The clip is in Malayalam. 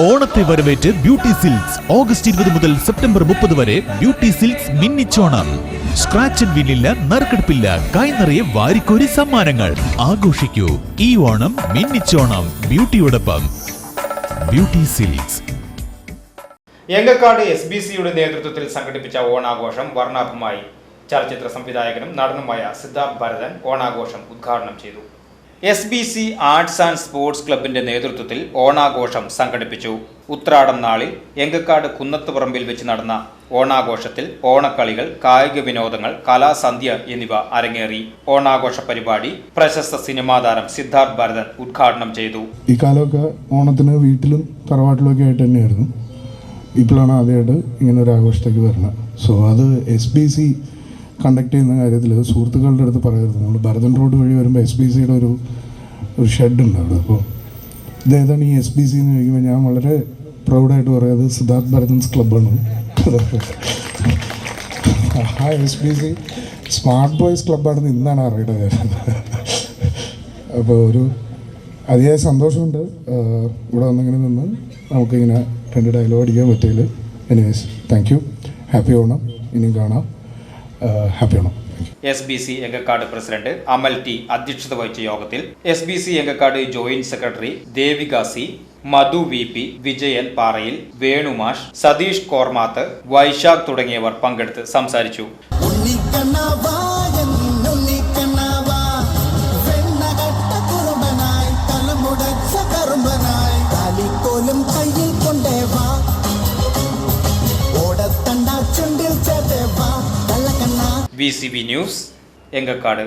ഓണത്തെ വരവേറ്റ് ബ്യൂട്ടി സിൽക്സ്. ഓഗസ്റ്റ് ഇരുപത് മുതൽ സെപ്റ്റംബർ മുപ്പത് വരെ ബ്യൂട്ടി സിൽക്സ് മിന്നിച്ചോണം. സ്ക്രാച്ച് ആൻഡ് വിന്നില്ല നറുക്കെടുപ്പില്ല. കൈനിറയെ വാരിക്കോരി സമ്മാനങ്ങൾ. ആഘോഷിക്കൂ. ഈ ഓണം മിന്നിച്ചോണം. ബ്യൂട്ടിയോടൊപ്പം. Beauty Silks. Engakkad S B സിയുടെ നേതൃത്വത്തിൽ സംഘടിപ്പിച്ച ഓണാഘോഷം വർണാഭമായി. ചലച്ചിത്ര സംവിധായകനും നടനുമായ സിദ്ധാർത്ഥ് ഭരതൻ ഓണാഘോഷം ഉദ്ഘാടനം ചെയ്തു. S B C arts and sports ക്ലബിന്റെ നേതൃത്വത്തിൽ ഓണാഘോഷം സംഘടിപ്പിച്ചു. ഉത്രാടം നാളിൽ എങ്കക്കാട് കുന്നത്തുപറമ്പിൽ വെച്ച് നടന്ന ഓണാഘോഷത്തിൽ ഓണക്കളികൾ കായിക വിനോദങ്ങൾ കലാസന്ധ്യ എന്നിവ അരങ്ങേറി. ഓണാഘോഷ പരിപാടി പ്രശസ്ത സിനിമാ താരം സിദ്ധാർത്ഥ് ഭരതൻ ഉദ്ഘാടനം ചെയ്തു. ഈ കാലമൊക്കെ ഓണത്തിന് വീട്ടിലും തറവാട്ടിലൊക്കെ ആയിട്ട് തന്നെയായിരുന്നു. ഇപ്പോഴാണ് ആദ്യമായിട്ട് ഇങ്ങനെ ഒരു ആഘോഷത്തേക്ക് വരുന്നത് സോ അത് എസ് ബി സി കണ്ടക്ട് ചെയ്യുന്ന കാര്യത്തിൽ സുഹൃത്തുക്കളുടെ അടുത്ത് പറയരുത്. നമ്മൾ ഭരതൻ റോഡ് വഴി വരുമ്പോൾ എസ് ബി സിയുടെ ഒരു ഒരു ഉണ്ട് അവിടെ. അപ്പോൾ ഇതേതാണ് ഈ എസ് ബി സി എന്ന് ചോദിക്കുമ്പോൾ ഞാൻ വളരെ പ്രൗഡായിട്ട് പറയുന്നത് സിദ്ധാർത്ഥ് ഭരതൻസ് ക്ലബ്ബാണ് ആ S B C smart boys ക്ലബ്ബാണെന്ന് ഇന്നാണ് അറിയുന്നത്. അപ്പോൾ ഒരു അതിയായ സന്തോഷമുണ്ട്. ഇവിടെ വന്നിങ്ങനെ നിന്ന് നമുക്കിങ്ങനെ രണ്ട് ഡയലോഗ് അടിക്കാൻ പറ്റിയതിൽ anyways thank you happy Onam ഇനിയും കാണാം. Happy Onam S B C Engakkad president Amal T അധ്യക്ഷത വഹിച്ച യോഗത്തിൽ S B C Engakkad joint secretary Devika C Madhu V P Vijayan Parayil വേണുമാഷ് Satheesh Kormath Vaishakh തുടങ്ങിയവർ പങ്കെടുത്ത് സംസാരിച്ചു. பிசிபி நியூஸ் எங்கள் காடு.